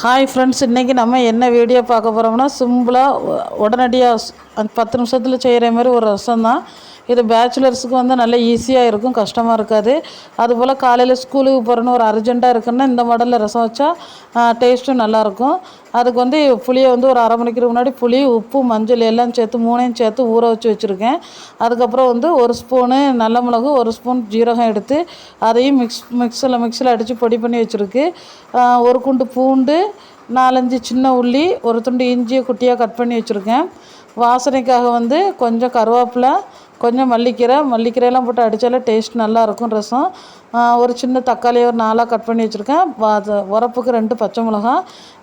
Hi friends இன்றைக்கி நம்ம என்ன வீடியோ பார்க்க போகிறோம்னா சிம்பிளாக உடனடியாக பத்து நிமிஷத்தில் செய்கிற மாதிரி ஒரு ரசம் தான். இது பேச்சுலர்ஸுக்கு வந்து நல்ல ஈஸியாக இருக்கும் கஷ்டமாக இருக்காது. அதுபோல் காலையில் ஸ்கூலுக்கு போகிறேன்னு ஒரு அர்ஜெண்ட்டாக இருக்குன்னா இந்த மாடலில் ரசம் வச்சா டேஸ்ட்டும் நல்லாயிருக்கும் அதுக்கு வந்து புளியை வந்து ஒரு அரை மணிக்கு முன்னாடி புளி உப்பு மஞ்சள் எல்லாம் சேர்த்து மூணையும் சேர்த்து ஊற வச்சு வச்சுருக்கேன். அதுக்கப்புறம் வந்து ஒரு ஸ்பூனு நல்ல மிளகு ஒரு ஸ்பூன் ஜீரகம் எடுத்து அதையும் மிக்ஸ் மிக்ஸில் மிக்ஸில் அடித்து பொடி பண்ணி வச்சுருக்கு. ஒரு குண்டு பூண்டு நாலஞ்சு சின்ன உள்ளி ஒரு துண்டு இஞ்சியை குட்டியாக கட் பண்ணி வச்சுருக்கேன். வாசனைக்காக வந்து கொஞ்சம் கருவேப்பிலை கொஞ்சம் மல்லிக்கீரை மல்லிக்கீரையெல்லாம் போட்டு அடித்தாலே டேஸ்ட் நல்லாயிருக்கும் ரசம். ஒரு சின்ன தக்காளியை ஒரு நாளாக கட் பண்ணி வச்சுருக்கேன். அது உரப்புக்கு ரெண்டு பச்சை மிளகா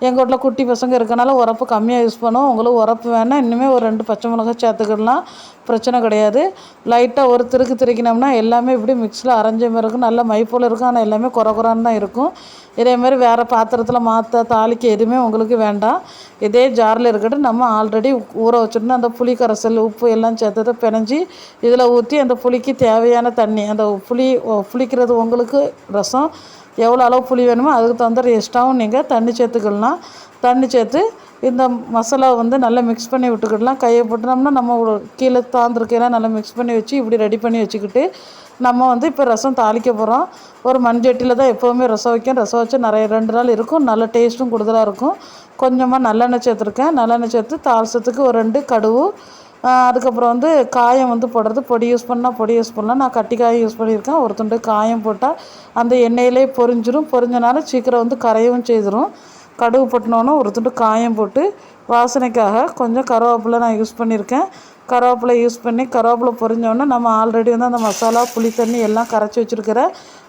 எங்கள் வீட்டில் குட்டி பசங்க இருக்கனால உரப்பு கம்மியாக யூஸ் பண்ணுவோம். உங்களுக்கு உரப்பு வேணால் இன்னுமே ஒரு ரெண்டு பச்சை மிளகா சேர்த்துக்கிடலாம். பிரச்சனை கிடையாது. லைட்டாக ஒரு திருக்கு திரிக்கினோம்னா எல்லாமே இப்படி மிக்ஸில் அரைஞ்ச மாதிரி இருக்கும் நல்ல மைப்போல் போல் இருக்கும். ஆனால் எல்லாமே குறை குறான்னு தான் இருக்கும். இதேமாரி வேறு பாத்திரத்தில் மாற்ற தாளிக்க எதுவுமே உங்களுக்கு வேண்டாம். இதே ஜாரில் இருக்கட்டும் நம்ம ஆல்ரெடி ஊற வச்சுருந்து அந்த புளி கரைசல் உப்பு எல்லாம் சேர்த்ததை பிணைஞ்சி இதில் ஊற்றி அந்த புளிக்கு தேவையான தண்ணி அந்த புளி புளிக்கிறது உங்களுக்கு ரசம். எவ்வளோ அளவு புளி வேணுமோ அதுக்கு தகுந்த எக்ஸ்ட்ராவும் நீங்கள் தண்ணி சேர்த்துக்கலாம். தண்ணி சேர்த்து இந்த மசாலா வந்து நல்லா மிக்ஸ் பண்ணி விட்டுக்கிடலாம். கையை போட்டோம்னா நம்ம கீழே தாந்திருக்கையெல்லாம் நல்லா மிக்ஸ் பண்ணி வச்சு இப்படி ரெடி பண்ணி வச்சுக்கிட்டு நம்ம வந்து இப்போ ரசம் தாளிக்க போகிறோம் ஒரு மண்சட்டியில் தான் எப்போவுமே ரசம் வைக்கும். ரசம் வச்சு நிறைய ரெண்டு நாள் இருக்கும். நல்ல டேஸ்ட்டும் கூடுதலாக இருக்கும். கொஞ்சமாக நல்லெண்ணெய் சேர்த்துருக்கேன். நல்லெண்ணெய் சேர்த்து தாளிசத்துக்கு ஒரு ரெண்டு கடுவு அதுக்கப்புறம் வந்து காயம் வந்து போடுறது. பொடி யூஸ் பண்ணால் பொடி யூஸ் பண்ணலாம். நான் கட்டி காயம் யூஸ் பண்ணியிருக்கேன். ஒரு துண்டு காயம் போட்டால் அந்த எண்ணெயிலே பொரிஞ்சிடும் பொரிஞ்சனால சீக்கிரம் வந்து கரையவும் செய்திடும் கடுகு போட்டினோன்னு ஒரு துண்டு காயம் போட்டு வாசனைக்காக கொஞ்சம் கருவேப்பிலை நான் யூஸ் பண்ணியிருக்கேன். கருவேப்பிலை யூஸ் பண்ணி கருவேப்பிலை பொரிஞ்சோடனே நம்ம ஆல்ரெடி வந்து அந்த மசாலா புளி தண்ணி எல்லாம் கரைச்சி வச்சுருக்கிற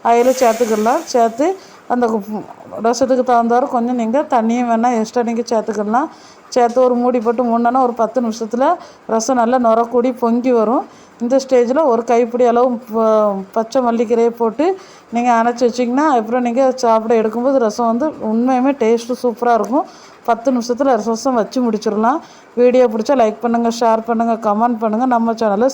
அதில் சேர்த்துக்கிடலாம் சேர்த்து அந்த ரசத்துக்கு தகுந்தாரு கொஞ்சம் நீங்கள் தண்ணியும் வேணால் எக்ஸ்ட்ரா நீங்கள் சேர்த்துக்கிடலாம் சேர்த்து ஒரு மூடி போட்டு மூணுனா ஒரு பத்து நிமிஷத்தில் ரசம் நல்லா நுரக்கூடி பொங்கி வரும். இந்த ஸ்டேஜில் ஒரு கைப்பிடி அளவு பச்சை மல்லிக்கீரையை போட்டு நீங்கள் அணைச்சி வச்சிங்கன்னா அப்புறம் நீங்கள் சாப்பிட எடுக்கும்போது ரசம் வந்து உண்மையுமே டேஸ்ட்டு சூப்பராக இருக்கும். பத்து நிமிஷத்தில் ரசம் வச்சு முடிச்சிடலாம். வீடியோ பிடிச்சா லைக் பண்ணுங்கள் ஷேர் பண்ணுங்கள் கமெண்ட் பண்ணுங்கள் நம்ம சேனலை